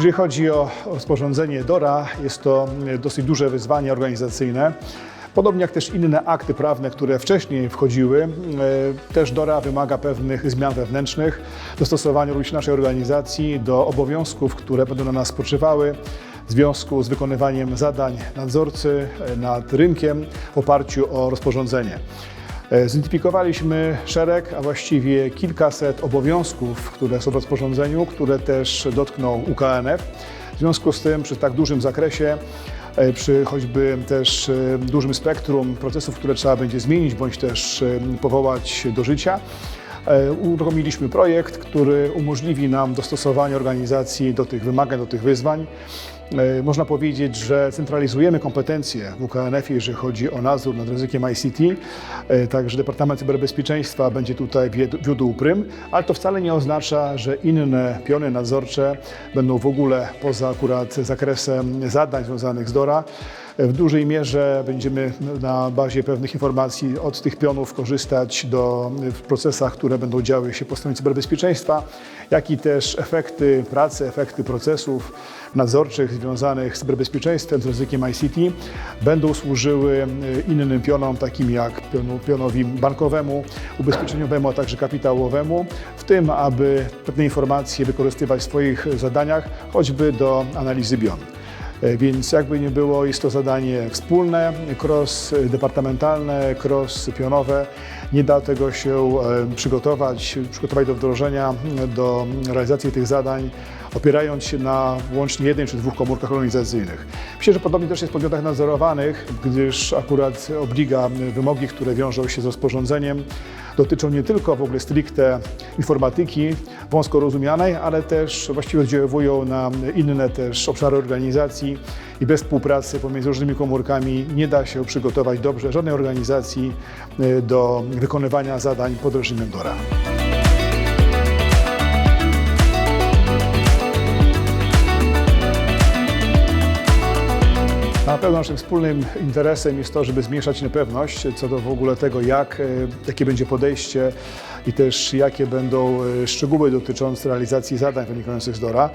Jeżeli chodzi o rozporządzenie DORA, jest to e, dosyć duże wyzwanie organizacyjne. Podobnie jak też inne akty prawne, które wcześniej wchodziły, e, też DORA wymaga pewnych zmian wewnętrznych, dostosowania również naszej organizacji do obowiązków, które będą na nas spoczywały w związku z wykonywaniem zadań nadzorcy e, nad rynkiem w oparciu o rozporządzenie. E, Zidentyfikowaliśmy szereg, a właściwie kilkaset obowiązków, które są w rozporządzeniu, które też dotkną UKNF. W związku z tym przy tak dużym zakresie, e, przy choćby też e, dużym spektrum procesów, które trzeba będzie zmienić bądź też powołać do życia, uruchomiliśmy projekt, który umożliwi nam dostosowanie organizacji do tych wymagań, do tych wyzwań. E, Można powiedzieć, że centralizujemy kompetencje w UKNF, jeżeli chodzi o nadzór nad ryzykiem ICT. E, Także Departament Cyberbezpieczeństwa będzie tutaj wiódł prym, ale to wcale nie oznacza, że inne piony nadzorcze będą w ogóle poza akurat zakresem zadań związanych z DORA. W dużej mierze będziemy na bazie pewnych informacji od tych pionów korzystać do, w procesach, które będą działy się po stronie cyberbezpieczeństwa, jak i też efekty pracy, efekty procesów nadzorczych związanych z cyberbezpieczeństwem, z ryzykiem ICT będą służyły e, innym pionom, takim jak pionu, pionowi bankowemu, ubezpieczeniowemu, a także kapitałowemu, w tym, aby pewne informacje wykorzystywać w swoich zadaniach, choćby do analizy BION. E, Więc jakby nie było, jest to zadanie wspólne, cross-departamentalne, cross-pionowe. Nie da tego się e, przygotować, przygotować do wdrożenia, do realizacji tych zadań, opierając się na łącznie jednej czy dwóch komórkach organizacyjnych. Myślę, że podobnie też jest w podmiotach nadzorowanych, gdyż akurat obliga, wymogi, które wiążą się z rozporządzeniem, dotyczą nie tylko w ogóle stricte informatyki wąsko rozumianej, ale też właściwie oddziaływują na inne też obszary organizacji i bez współpracy pomiędzy różnymi komórkami nie da się przygotować dobrze żadnej organizacji y, do wykonywania zadań pod reżimem DORA. Na pewno naszym wspólnym interesem jest to, żeby zmniejszać niepewność co do w ogóle tego, jak, e, jakie będzie podejście i też jakie będą e, szczegóły dotyczące realizacji zadań wynikających z DORA.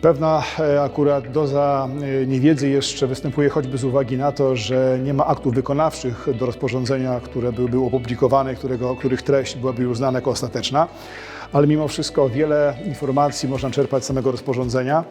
Pewna e, akurat doza niewiedzy jeszcze występuje choćby z uwagi na to, że nie ma aktów wykonawczych do rozporządzenia, które byłyby opublikowane, którego, których treść byłaby już znana jako ostateczna, ale mimo wszystko wiele informacji można czerpać z samego rozporządzenia.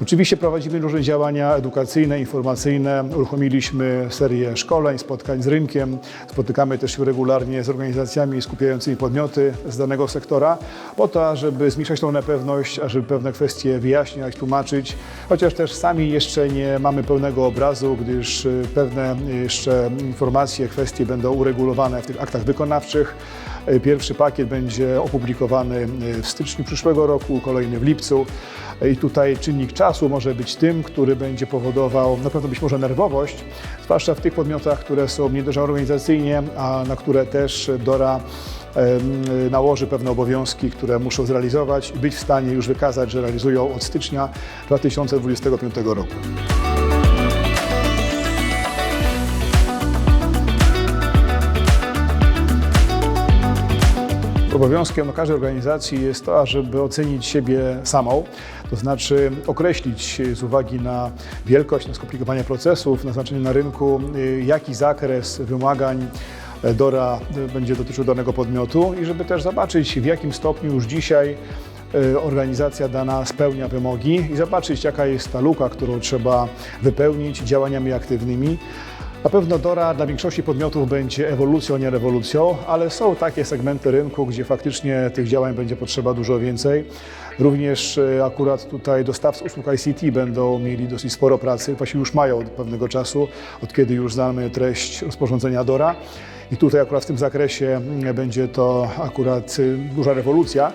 Oczywiście prowadzimy różne działania edukacyjne, informacyjne. Uruchomiliśmy serię szkoleń, spotkań z rynkiem. Spotykamy też się regularnie z organizacjami skupiającymi podmioty z danego sektora, po to, żeby zmniejszać tą niepewność, ażeby pewne kwestie wyjaśniać, tłumaczyć, chociaż też sami jeszcze nie mamy pełnego obrazu, gdyż y, pewne jeszcze informacje, kwestie będą uregulowane w tych aktach wykonawczych. Y, Pierwszy pakiet będzie opublikowany y, w styczniu przyszłego roku, kolejny w lipcu. I tutaj czynnik czasu może być tym, który będzie powodował na pewno być może nerwowość, zwłaszcza w tych podmiotach, które są nieduże organizacyjnie, a na które też DORA nałoży pewne obowiązki, które muszą zrealizować i być w stanie już wykazać, że realizują od stycznia 2025 roku. Obowiązkiem każdej organizacji jest to, żeby ocenić siebie samą, to znaczy określić z uwagi na wielkość, na skomplikowanie procesów, na znaczenie na rynku, y, jaki zakres wymagań DORA będzie dotyczył danego podmiotu i żeby też zobaczyć, w jakim stopniu już dzisiaj y, organizacja dana spełnia wymogi i zobaczyć, jaka jest ta luka, którą trzeba wypełnić działaniami aktywnymi. Na pewno DORA dla większości podmiotów będzie ewolucją, nie rewolucją, ale są takie segmenty rynku, gdzie faktycznie tych działań będzie potrzeba dużo więcej. Również e, akurat tutaj dostawcy usług ICT będą mieli dosyć sporo pracy, właściwie już mają od pewnego czasu, od kiedy już znamy treść rozporządzenia DORA. I tutaj akurat w tym zakresie mm, będzie to akurat y, duża rewolucja.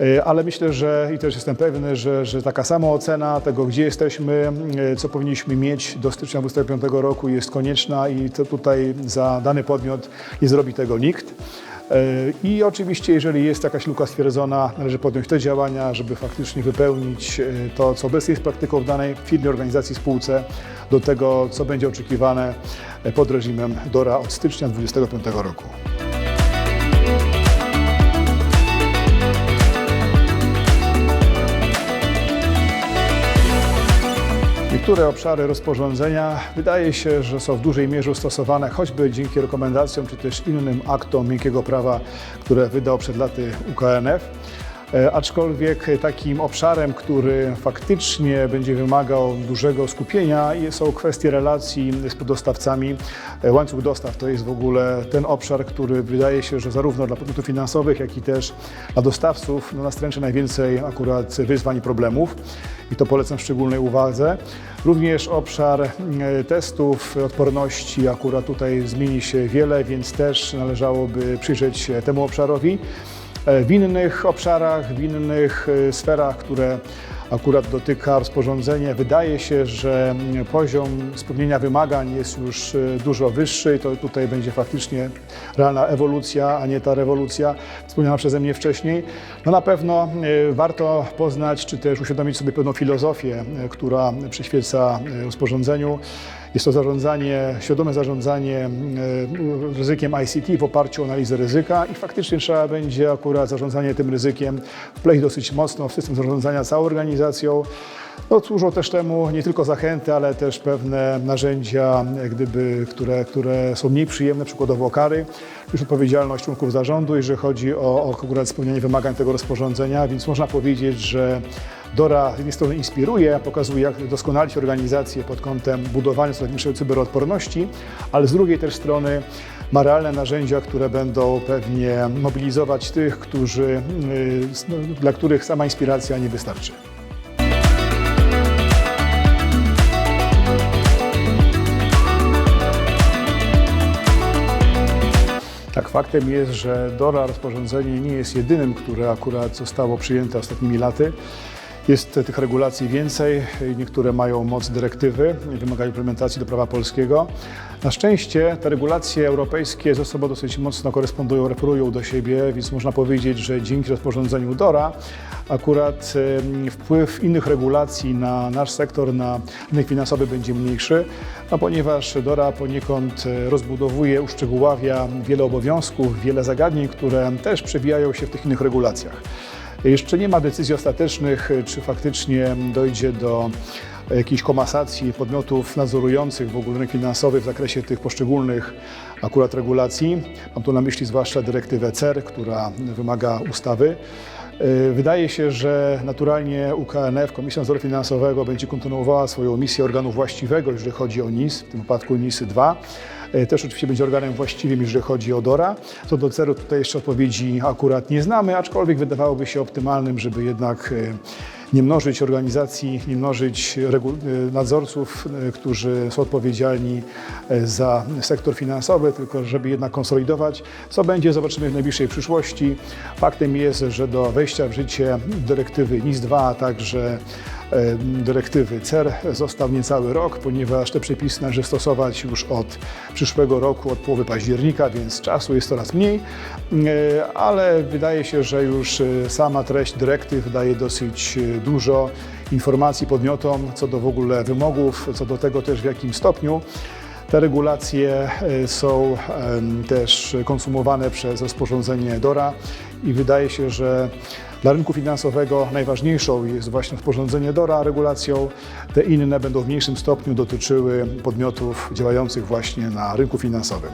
E, Ale myślę, że i też jestem pewny, że, że taka sama ocena tego, gdzie jesteśmy, e, co powinniśmy mieć do stycznia 2025 roku jest konieczna i to tutaj za dany podmiot nie zrobi tego nikt. E, I oczywiście, jeżeli jest jakaś luka stwierdzona, należy podjąć te działania, żeby faktycznie wypełnić to, co obecnie jest praktyką w danej firmie, organizacji, spółce, do tego, co będzie oczekiwane pod reżimem DORA od stycznia 2025 roku. Niektóre obszary rozporządzenia wydaje się, że są w dużej mierze stosowane choćby dzięki rekomendacjom czy też innym aktom miękkiego prawa, które wydał przed laty UKNF. E, Aczkolwiek takim obszarem, który faktycznie będzie wymagał dużego skupienia są kwestie relacji z poddostawcami. E, Łańcuch dostaw to jest w ogóle ten obszar, który wydaje się, że zarówno dla podmiotów finansowych, jak i też dla dostawców no, najwięcej akurat wyzwań i problemów i to polecam szczególnej uwadze. Również obszar e, testów odporności, akurat tutaj zmieni się wiele, więc też należałoby przyjrzeć się temu obszarowi. E, W innych obszarach, w innych e, sferach, które akurat dotyka rozporządzenie, wydaje się, że mm, poziom spełnienia wymagań jest już e, dużo wyższy i to tutaj będzie faktycznie realna ewolucja, a nie ta rewolucja wspomniana przeze mnie wcześniej. No na pewno warto poznać, czy też uświadomić sobie pewną filozofię, która przyświeca rozporządzeniu. Jest to zarządzanie, świadome zarządzanie e, ryzykiem ICT w oparciu o analizę ryzyka i faktycznie trzeba będzie akurat zarządzanie tym ryzykiem wpleść dosyć mocno w system zarządzania całą organizacją. No, służą też temu nie tylko zachęty, ale też pewne narzędzia, gdyby, które, które są mniej przyjemne, przykładowo kary, już odpowiedzialność członków zarządu, jeżeli chodzi o, o akurat spełnianie wymagań tego rozporządzenia, więc można powiedzieć, że DORA z jednej strony inspiruje, pokazuje jak doskonalić organizację pod kątem budowania coraz większej cyberodporności, ale z drugiej też strony ma realne narzędzia, które będą pewnie mobilizować tych, którzy, y, dla których sama inspiracja nie wystarczy. Tak, faktem jest, że DORA rozporządzenie nie jest jedynym, które akurat zostało przyjęte ostatnimi laty. Jest tych regulacji więcej, niektóre mają moc dyrektywy wymagają implementacji do prawa polskiego. Na szczęście te regulacje europejskie ze sobą dosyć mocno korespondują, referują do siebie, więc można powiedzieć, że dzięki rozporządzeniu DORA akurat wpływ innych regulacji na nasz sektor, na rynek finansowy będzie mniejszy, no ponieważ DORA poniekąd e, rozbudowuje, uszczegóławia wiele obowiązków, wiele zagadnień, które też przewijają się w tych innych regulacjach. Jeszcze nie ma decyzji ostatecznych, czy faktycznie dojdzie do jakiejś komasacji podmiotów nadzorujących w ogóle rynek finansowy w zakresie tych poszczególnych akurat regulacji. Mam tu na myśli zwłaszcza dyrektywę CER, która wymaga ustawy. Yy, Wydaje się, że naturalnie UKNF, Komisja Nadzoru Finansowego, będzie kontynuowała swoją misję organu właściwego, jeżeli chodzi o NIS, w tym wypadku NIS 2. Yy, Też oczywiście będzie organem właściwym, jeżeli chodzi o DORA. Co do CER-u tutaj jeszcze odpowiedzi akurat nie znamy, aczkolwiek wydawałoby się optymalnym, żeby jednak yy, nie mnożyć organizacji, nie mnożyć y, nadzorców, którzy są odpowiedzialni za sektor finansowy, tylko żeby jednak konsolidować. Co będzie, zobaczymy w najbliższej przyszłości. Faktem jest, że do wejścia w życie dyrektywy NIS-2, a także e, dyrektywy CER został niecały rok, ponieważ te przepisy należy stosować już od przyszłego roku, od połowy października, więc czasu jest coraz mniej, ale wydaje się, że już e, sama treść dyrektyw daje dosyć e, dużo informacji podmiotom co do w ogóle wymogów, co do tego też w jakim stopniu. Te regulacje e, są też konsumowane przez rozporządzenie DORA i wydaje się, że dla rynku finansowego najważniejszą jest właśnie rozporządzenie DORA regulacją. Te inne będą w mniejszym stopniu dotyczyły podmiotów działających właśnie na rynku finansowym.